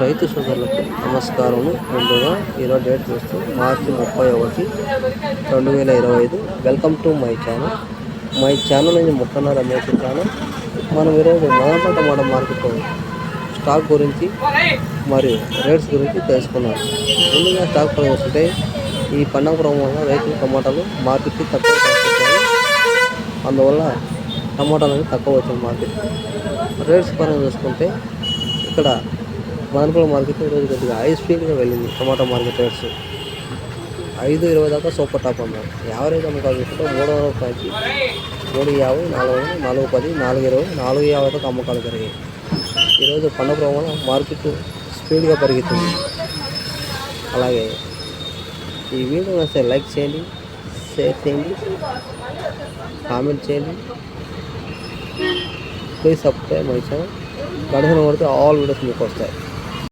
రైతు సోదరులకు నమస్కారం ముందుగా ఈరోజు డేట్ చూస్తూ మార్చి ముప్పై ఒకటి రెండు వేల ఇరవై ఐదు. Welcome to my channel. My channel అనేది ముక్కన్న రమేష్ ఛానల్. మనం ఈరోజు మొదట టమాటా మార్కెట్ స్టాక్ గురించి మరియు రేట్స్ గురించి తెలుసుకున్నాం ముందుగా స్టాక్ ప్రవేశిస్తే ఈ పండగ వల్ల రైతులు టమాటాలు మార్కెట్కి తక్కువ అందువల్ల టమాటాలు అనేది తక్కువ వచ్చింది మార్కెట్ రేట్స్ పరంగా చూసుకుంటే ఇక్కడ మదనపల్లి మార్కెట్ ఈరోజు కొద్దిగా హై స్పీడ్గా వెళ్ళింది టమాటా మార్కెట్ రేట్స్. ఐదు ఇరవై దాకా సూపర్ టాప్ అన్నారు యావరేజ్ అమ్మకాలు చూసుకుంటే మూడు వందల రూపాయలకి మూడు యాభై నాలుగు వందలు నాలుగు పది నాలుగు ఇరవై నాలుగు యాభై దాకా అమ్మకాలు జరిగాయి. ఈరోజు పండుగ వల్ల మార్కెట్ స్పీడ్గా పెరుగుతుంది. అలాగే ఈ వీడియో నచ్చితే లైక్ చేయండి షేర్ చేయండి కామెంట్ చేయండి. ప్లీజ్ సబ్స్క్రైబ్ మై ఛానల్ గడిచిన పడితే ఆల్ వీడియోస్ మీకు వస్తాయి.